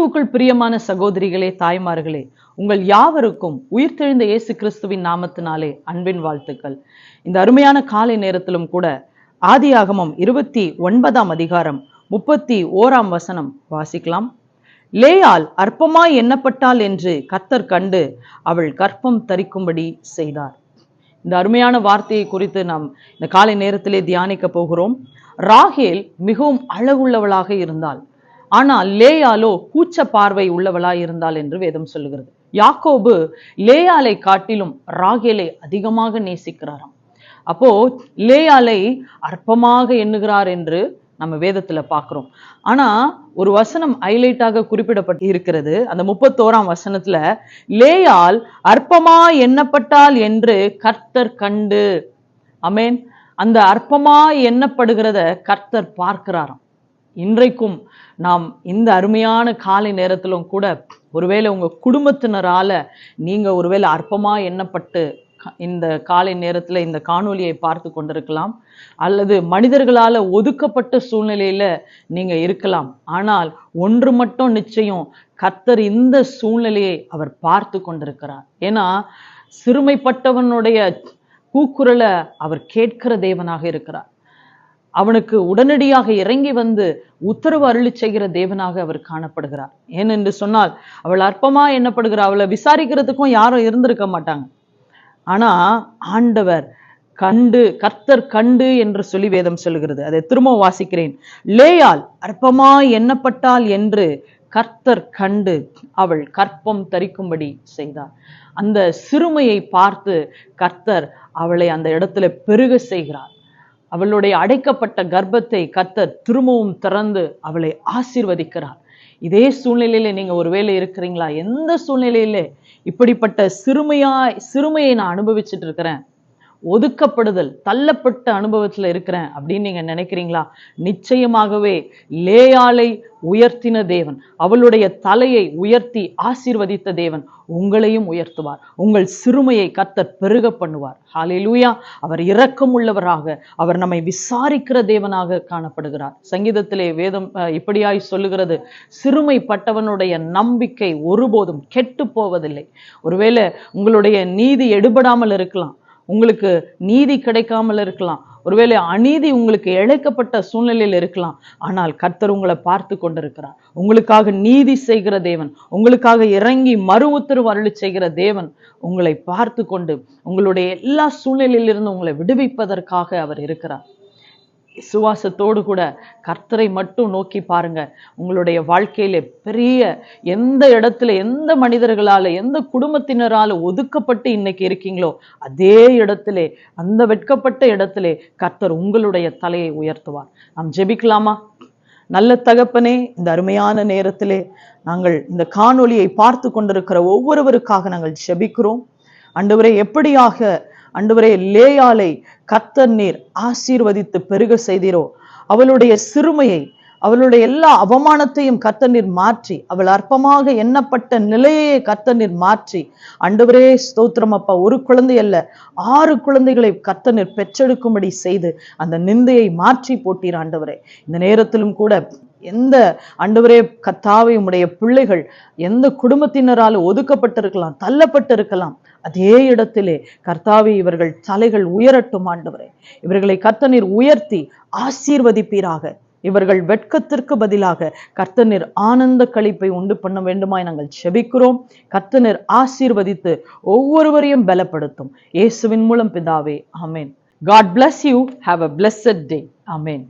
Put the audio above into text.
கிறிஸ்துவுக்குள் பிரியமான சகோதரிகளே தாய்மார்களே உங்கள் யாவருக்கும் உயிர்த்தெழுந்த இயேசு கிறிஸ்துவின் நாமத்தினாலே அன்பின் வாழ்த்துக்கள். இந்த அருமையான காலை நேரத்திலும் கூட ஆதியாகமம் இருபத்தி ஒன்பதாம் அதிகாரம் முப்பத்தி ஓராம் வசனம் வாசிக்கலாம். லேயால் அற்பமாய் எண்ணப்பட்டாள் என்று கர்த்தர் கண்டு அவள் கற்பம் தரிக்கும்படி செய்தார். இந்த அருமையான வார்த்தையை குறித்து நாம் இந்த காலை நேரத்திலே தியானிக்க போகிறோம். ராகேல் மிகவும் அழகுள்ளவளாக இருந்தாள். ஆனால் லேயாலோ கூச்ச பார்வை உள்ளவளாய் இருந்தாள் என்று வேதம் சொல்லுகிறது. யாக்கோபு லேயாலை காட்டிலும் ராகேலை அதிகமாக நேசிக்கிறாராம். அப்போ லேயாலை அற்பமாக எண்ணுகிறார் என்று நம்ம வேதத்துல பாக்குறோம் ஆனா ஒரு வசனம் ஹைலைட்டாக குறிப்பிடப்பட்டு இருக்கிறது. அந்த முப்பத்தோராம் வசனத்துல லேயால் அற்பமா எண்ணப்பட்டால் என்று கர்த்தர் கண்டு. அமேன் அந்த அற்பமா எண்ணப்படுகிறத கர்த்தர் பார்க்கிறாராம். இன்றைக்கும் நாம் இந்த அருமையான காலை நேரத்திலும் கூட ஒருவேளை உங்க குடும்பத்தினரால நீங்கள் ஒருவேளை அற்பமாக எண்ணப்பட்டு க- இந்த காலை நேரத்துல இந்த காணொலியை பார்த்து கொண்டிருக்கலாம். அல்லது மனிதர்களால ஒதுக்கப்பட்ட சூழ்நிலையில நீங்கள் இருக்கலாம். ஆனால் ஒன்று மட்டும் நிச்சயம் கர்த்தர் இந்த சூழ்நிலையை அவர் பார்த்து கொண்டிருக்கிறார். ஏன்னா சிறுமைப்பட்டவனுடைய கூக்குரலை அவர் கேட்கிற தேவனாக இருக்கிறார். அவனுக்கு உடனடியாக இறங்கி வந்து உத்தரவு அருளி செய்கிற தேவனாக அவர் காணப்படுகிறார். ஏனென்று சொன்னால் அவள் அற்பமா எண்ணப்படுகிறார் அவளை விசாரிக்கிறதுக்கும் யாரும் இருந்திருக்க மாட்டாங்க. ஆனா ஆண்டவர் கண்டு கர்த்தர் கண்டு என்று சொல்லி வேதம் சொல்லுகிறது. அதை திரும்ப வாசிக்கிறேன். லேயால் அற்பமா எண்ணப்பட்டாள் என்று கர்த்தர் கண்டு அவள் கற்பம் தரிக்கும்படி செய்தார். அந்த சிறுமையை பார்த்து கர்த்தர் அவளை அந்த இடத்துல பெருக செய்கிறார். அவளுடைய அடைக்கப்பட்ட கர்ப்பத்தை கத்த திரும்பவும் திறந்து அவளை ஆசீர்வதிக்கிறார். இதே சூழ்நிலையில நீங்க ஒருவேளை இருக்கிறீங்களா? எந்த சூழ்நிலையில? இப்படிப்பட்ட சிறுமையாய் சிறுமையை நான் அனுபவிச்சுட்டு இருக்கிறேன். ஒதுக்கப்படுதல் தள்ளப்பட்ட அனுபவத்துல இருக்கிறேன் அப்படின்னு நீங்க நினைக்கிறீங்களா? நிச்சயமாகவே லேயாலை உயர்த்தின தேவன் அவளுடைய தலையை உயர்த்தி ஆசீர்வதித்த தேவன் உங்களையும் உயர்த்துவார். உங்கள் சிறுமையை கத்தர் பெருக பண்ணுவார். ஹாலிலூயா அவர் இரக்கம் உள்ளவராக அவர் நம்மை விசாரிக்கிற தேவனாக காணப்படுகிறார். சங்கீதத்திலே வேதம் அஹ், இப்படியாய் சொல்லுகிறது சிறுமைப்பட்டவனுடைய நம்பிக்கை ஒருபோதும் கெட்டு போவதில்லை. ஒருவேளை உங்களுடைய நீதி எடுபடாமல் இருக்கலாம். உங்களுக்கு நீதி கிடைக்காமல் இருக்கலாம். ஒருவேளை அநீதி உங்களுக்கு இழைக்கப்பட்ட சூழ்நிலையில் இருக்கலாம். ஆனால் கர்த்தர் உங்களை பார்த்து கொண்டிருக்கிறார். உங்களுக்காக நீதி செய்கிற தேவன் உங்களுக்காக இறங்கி மறு உத்தரவு அருளி செய்கிற தேவன் உங்களை பார்த்து கொண்டு உங்களுடைய எல்லா சூழ்நிலையிலிருந்து உங்களை விடுவிப்பதற்காக அவர் இருக்கிறார். விசுவாசத்தோடு கூட கர்த்தரை மட்டும் நோக்கி பாருங்க. உங்களுடைய வாழ்க்கையில பெரிய எந்த இடத்துல எந்த மனிதர்களால எந்த குடும்பத்தினரால ஒதுக்கப்பட்டு இன்னைக்கு இருக்கீங்களோ அதே இடத்திலே அந்த வெட்கப்பட்ட இடத்திலே கர்த்தர் உங்களுடைய தலையை உயர்த்துவார். நாம் ஜெபிக்கலாமா? நல்ல தகப்பனே இந்த அருமையான நேரத்திலே நாங்கள் இந்த காணொளியை பார்த்து கொண்டிருக்கிற ஒவ்வொருவருக்காக நாங்கள் ஜெபிக்கிறோம். அண்டவரை எப்படியாக அன்றுவரே லேயாலை கத்தர் நீர் ஆசீர்வதித்து பெருக செய்தீரோ. அவளுடைய சிறுமையை அவளுடைய எல்லா அவமானத்தையும் கத்தநீர் நீர் மாற்றி அவள் அற்பமாக எண்ணப்பட்ட நிலையை கத்தநீர் நீர் மாற்றி. அண்டவரே ஸ்தோத்திரம் அப்பா ஒரு குழந்தை அல்ல ஆறு குழந்தைகளை கத்தநீர் நீர் பெற்றெடுக்கும்படி செய்து அந்த நிந்தையை மாற்றி போட்டீர் ஆண்டவரே. இந்த நேரத்திலும் கூட எந்த அண்டவரே கத்தாவை உம்முடைய பிள்ளைகள் எந்த குடும்பத்தினரால் ஒதுக்கப்பட்டிருக்கலாம் தள்ளப்பட்டிருக்கலாம் அதே இடத்திலே கர்த்தாவை இவர்கள் தலைகள் உயரட்டும் ஆண்டவரே. இவர்களை கர்த்தநீர் உயர்த்தி ஆசீர்வதிப்பீராக. இவர்கள் வெட்கத்திற்கு பதிலாக கர்த்தநீர் ஆனந்த கழிப்பை உண்டு பண்ண வேண்டுமாய் நாங்கள் செபிக்கிறோம். கர்த்தநீர் ஆசீர்வதித்து ஒவ்வொருவரையும் பலப்படுத்தும். இயேசுவின் மூலம் பிதாவே amen God bless you have a blessed day amen